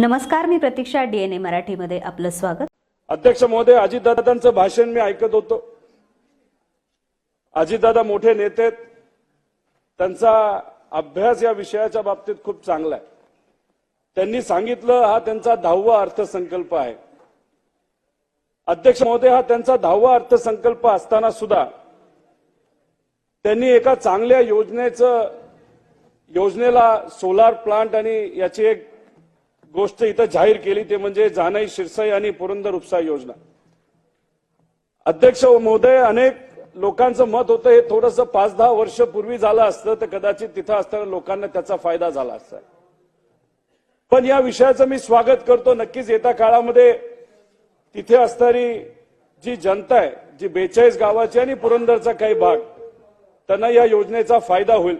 नमस्कार मी प्रतीक्षा डीएनए मराठीमध्ये आपलं स्वागत. अध्यक्ष महोदय अजितदादांचं भाषण मी ऐकत होतो. अजितदादा मोठे नेते त्यांचा अभ्यास या विषयाच्या बाबतीत खूप चांगला आहे. त्यांनी सांगितलं हा त्यांचा दहावा अर्थसंकल्प आहे. अध्यक्ष महोदय हा त्यांचा दहावा अर्थसंकल्प असताना सुद्धा त्यांनी एका चांगल्या योजनेचं योजनेला सोलार प्लांट आणि याची एक गोष्ट इथं जाहीर केली ते म्हणजे जानाई शिरसाई आणि पुरंदर उपसा योजना. अध्यक्ष महोदय अनेक लोकांचं मत होतं हे थोडंसं पाच दहा वर्ष पूर्वी झालं असतं तर कदाचित तिथं असताना लोकांना त्याचा फायदा झाला असता. पण या विषयाचं मी स्वागत करतो. नक्कीच येत्या काळामध्ये तिथे असणारी जी जनता आहे जी बेचाळीस गावाची आणि पुरंदरचा काही भाग त्यांना या योजनेचा फायदा होईल.